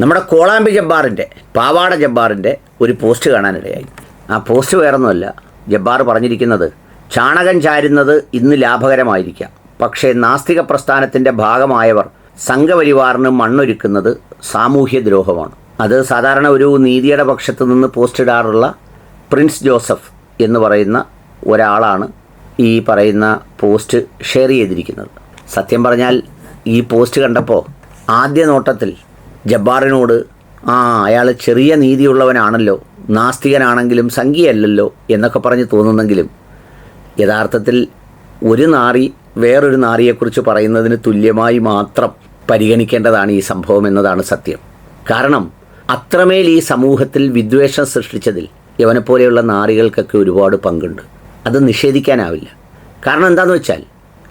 നമ്മുടെ കോളാമ്പി ജബ്ബാറിന്റെ പാവാട ജബ്ബാറിന്റെ ഒരു പോസ്റ്റ് കാണാനിടയായി. ആ പോസ്റ്റ് വേറൊന്നുമല്ല. ജബ്ബാർ പറഞ്ഞിരിക്കുന്നത് ചാണകം ചാരുന്നത് ഇന്ന് ലാഭകരമായിരിക്കാം. പക്ഷേ നാസ്തിക പ്രസ്ഥാനത്തിന്റെ ഭാഗമായവർ സംഘപരിവാറിന് മണ്ണൊരുക്കുന്നത് സാമൂഹ്യ ദ്രോഹമാണ്. അത് സാധാരണ ഒരു നീതിയുടെ പക്ഷത്ത് നിന്ന് പോസ്റ്റ് ഇടാറുള്ള പ്രിൻസ് ജോസഫ് എന്ന് പറയുന്ന ഒരാളാണ് ഈ പറയുന്ന പോസ്റ്റ് ഷെയർ ചെയ്തിരിക്കുന്നത്. സത്യം പറഞ്ഞാൽ ഈ പോസ്റ്റ് കണ്ടപ്പോൾ ആദ്യ നോട്ടത്തിൽ ജബ്ബാറിനോട് ആ അയാൾ ചെറിയ നീതിയുള്ളവനാണല്ലോ നാസ്തികനാണെങ്കിലും സംഖ്യയല്ലല്ലോ എന്നൊക്കെ പറഞ്ഞ് തോന്നുന്നെങ്കിലും യഥാർത്ഥത്തിൽ ഒരു നാറി വേറൊരു നാറിയെക്കുറിച്ച് പറയുന്നതിന് തുല്യമായി മാത്രം പരിഗണിക്കേണ്ടതാണ് ഈ സംഭവം എന്നതാണ് സത്യം. കാരണം അത്രമേൽ ഈ സമൂഹത്തിൽ വിദ്വേഷം സൃഷ്ടിച്ചതിൽ യവനെപ്പോലെയുള്ള നാറികൾക്കൊക്കെ ഒരുപാട് പങ്കുണ്ട്. അത് നിഷേധിക്കാനാവില്ല. കാരണം എന്താണെന്ന് വെച്ചാൽ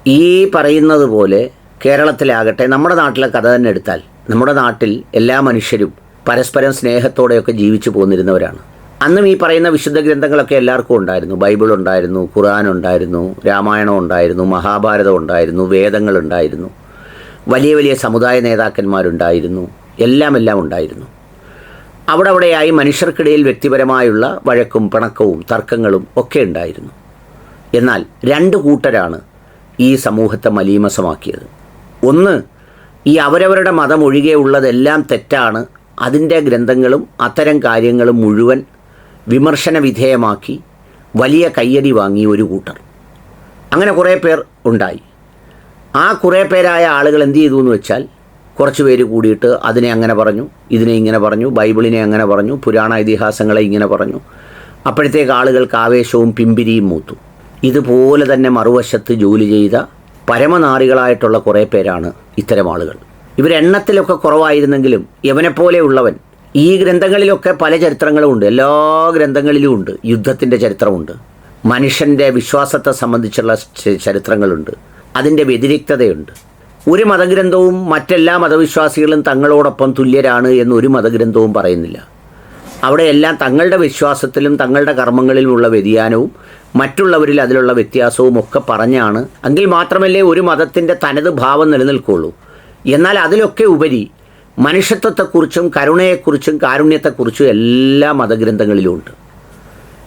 ഈ പറയുന്നത് പോലെ കേരളത്തിലാകട്ടെ നമ്മുടെ നാട്ടിലെ കഥ തന്നെ എടുത്താൽ നമ്മുടെ നാട്ടിൽ എല്ലാ മനുഷ്യരും പരസ്പരം സ്നേഹത്തോടെയൊക്കെ ജീവിച്ചു പോന്നിരുന്നവരാണ്. അന്നും ഈ പറയുന്ന വിശുദ്ധ ഗ്രന്ഥങ്ങളൊക്കെ എല്ലാവർക്കും ഉണ്ടായിരുന്നു. ബൈബിൾ ഉണ്ടായിരുന്നു ഖുർആൻ ഉണ്ടായിരുന്നു രാമായണം ഉണ്ടായിരുന്നു മഹാഭാരതം ഉണ്ടായിരുന്നു വേദങ്ങൾ ഉണ്ടായിരുന്നു. വലിയ വലിയ സമുദായ നേതാക്കന്മാരുണ്ടായിരുന്നു. എല്ലാം എല്ലാം ഉണ്ടായിരുന്നു. അവിടെ അവിടെയായി മനുഷ്യർക്കിടയിൽ വ്യക്തിപരമായുള്ള വഴക്കും പിണക്കവും തർക്കങ്ങളും ഒക്കെ ഉണ്ടായിരുന്നു. എന്നാൽ രണ്ട് കൂട്ടരാണ് ഈ സമൂഹത്തെ മലീമസമാക്കിയത്. ഒന്ന് ഈ അവരവരുടെ മതം ഒഴികെ ഉള്ളതെല്ലാം തെറ്റാണ്. അതിന്റെ ഗ്രന്ഥങ്ങളും അത്തരം കാര്യങ്ങളും മുഴുവൻ വിമർശന വിധേയമാക്കി വലിയ കയ്യടി വാങ്ങി ഒരു കൂട്ടർ. അങ്ങനെ കുറേ പേർ ഉണ്ടായി. ആ കുറേ പേരായ ആളുകൾ എന്ത് ചെയ്തു എന്ന് വെച്ചാൽ കുറച്ച് പേര് കൂടിയിട്ട് അതിനെ അങ്ങനെ പറഞ്ഞു ഇതിനെ ഇങ്ങനെ പറഞ്ഞു ബൈബിളിനെ അങ്ങനെ പറഞ്ഞു പുരാണ ഇതിഹാസങ്ങളെ ഇങ്ങനെ പറഞ്ഞു. അപ്പോഴത്തേക്ക് ആളുകൾക്ക് ആവേശവും പിമ്പിരിയും മൂത്തു. ഇതുപോലെ തന്നെ മറുവശത്ത് ജോലി ചെയ്ത പരമനാറികളായിട്ടുള്ള കുറേ പേരാണ് ഇത്തരം ആളുകൾ. ഇവരെണ്ണത്തിലൊക്കെ കുറവായിരുന്നെങ്കിലും യവനെപ്പോലെയുള്ളവൻ ഈ ഗ്രന്ഥങ്ങളിലൊക്കെ പല ചരിത്രങ്ങളും ഉണ്ട്. എല്ലാ ഗ്രന്ഥങ്ങളിലും ഉണ്ട്. യുദ്ധത്തിന്റെ ചരിത്രമുണ്ട്. മനുഷ്യന്റെ വിശ്വാസത്തെ സംബന്ധിച്ചുള്ള ചരിത്രങ്ങളുണ്ട്. അതിന്റെ വ്യതിരിക്തതയുണ്ട്. ഒരു മതഗ്രന്ഥവും മറ്റെല്ലാ മതവിശ്വാസികളും തങ്ങളോടൊപ്പം തുല്യരാണ് എന്ന് ഒരു മതഗ്രന്ഥവും പറയുന്നില്ല. അവിടെയെല്ലാം തങ്ങളുടെ വിശ്വാസത്തിലും തങ്ങളുടെ കർമ്മങ്ങളിലുമുള്ള വ്യതിയാനവും മറ്റുള്ളവരിൽ അതിലുള്ള വ്യത്യാസവും ഒക്കെ പറഞ്ഞാണ്. എങ്കിൽ മാത്രമല്ലേ ഒരു മതത്തിന്റെ തനത് ഭാവം നിലനിൽക്കുള്ളൂ. എന്നാൽ അതിലൊക്കെ ഉപരി മനുഷ്യത്വത്തെക്കുറിച്ചും കരുണയെക്കുറിച്ചും കാരുണ്യത്തെക്കുറിച്ചും എല്ലാ മതഗ്രന്ഥങ്ങളിലും ഉണ്ട്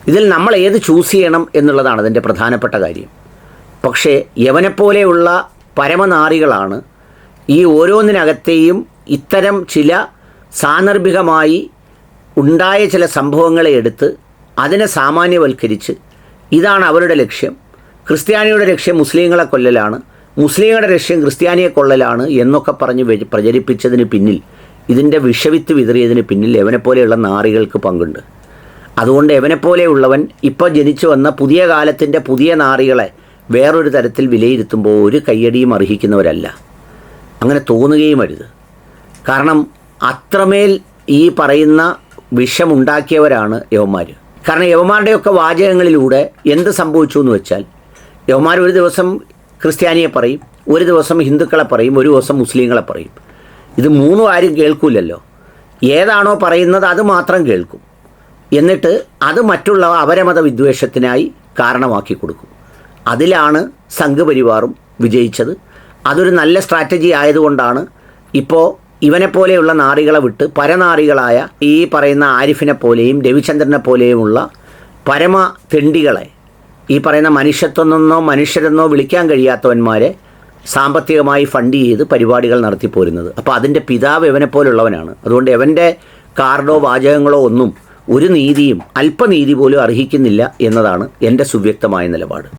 ഇതിൽ നമ്മൾ ഏത് ചൂസ് ചെയ്യണം എന്നുള്ളതാണ് അതിന്റെ പ്രധാനപ്പെട്ട കാര്യം. പക്ഷേ യവനെപ്പോലെയുള്ള പരമനാറികളാണ് ഈ ഓരോന്നിനകത്തെയും ഇത്തരം ചില സാന്ദർഭികമായി ഉണ്ടായ ചില സംഭവങ്ങളെ എടുത്ത് അതിനെ സാമാന്യവൽക്കരിച്ച് ഇതാണ് അവരുടെ ലക്ഷ്യം. ക്രിസ്ത്യാനിയുടെ ലക്ഷ്യം മുസ്ലിങ്ങളെ കൊല്ലലാണ്. മുസ്ലിങ്ങളുടെ ലക്ഷ്യം ക്രിസ്ത്യാനിയെ കൊള്ളലാണ് എന്നൊക്കെ പറഞ്ഞ് പ്രചരിപ്പിച്ചതിന് പിന്നിൽ ഇതിന്റെ വിഷവിത്ത് വിതറിയതിന് പിന്നിൽ എവനെപ്പോലെയുള്ള നാറികൾക്ക് പങ്കുണ്ട്. അതുകൊണ്ട് എവനെപ്പോലെയുള്ളവൻ ഇപ്പോൾ ജനിച്ചു വന്ന പുതിയ കാലത്തിന്റെ പുതിയ നാറികളെ വേറൊരു തരത്തിൽ വിലയിരുത്തുമ്പോൾ ഒരു കയ്യടിയും അർഹിക്കുന്നവരല്ല. അങ്ങനെ തോന്നുകയും അരുത് കാരണം അത്രമേൽ ഈ പറയുന്ന വിഷമുണ്ടാക്കിയവരാണ് യവന്മാർ കാരണം യവന്മാരുടെയൊക്കെ വാചകങ്ങളിലൂടെ എന്ത് സംഭവിച്ചു എന്ന് വെച്ചാൽ യവന്മാർ ഒരു ദിവസം ക്രിസ്ത്യാനിയെ പറയും ഒരു ദിവസം ഹിന്ദുക്കളെ പറയും ഒരു ദിവസം മുസ്ലിങ്ങളെ പറയും. ഇത് മൂന്നും ആരും കേൾക്കൂലല്ലോ. ഏതാണോ പറയുന്നത് അത് മാത്രം കേൾക്കും. എന്നിട്ട് അത് മറ്റുള്ള അപരമത വിദ്വേഷത്തിനായി കാരണമാക്കി കൊടുക്കും. അതിലാണ് സംഘപരിവാറും വിജയിച്ചത്. അതൊരു നല്ല സ്ട്രാറ്റജി ആയതുകൊണ്ടാണ് ഇപ്പോൾ ഇവനെപ്പോലെയുള്ള നാറികളെ വിട്ട് പരനാറികളായ ഈ പറയുന്ന ആരിഫിനെ പോലെയും രവിചന്ദ്രനെ പോലെയുമുള്ള പരമ തെണ്ടികളെ ഈ പറയുന്ന മനുഷ്യത്വമെന്നോ മനുഷ്യരെന്നോ വിളിക്കാൻ കഴിയാത്തവന്മാരെ സാമ്പത്തികമായി ഫണ്ട് ചെയ്ത് പരിപാടികൾ നടത്തിപ്പോരുന്നത് അപ്പോൾ അതിന്റെ പിതാവ് എവനെപ്പോലുള്ളവനാണ് അതുകൊണ്ട് എവന്റെ കാർഡോ വാചകങ്ങളോ ഒന്നും ഒരു നീതിയും അല്പനീതി പോലും അർഹിക്കുന്നില്ല എന്നതാണ് എന്റെ സുവ്യക്തമായ നിലപാട്.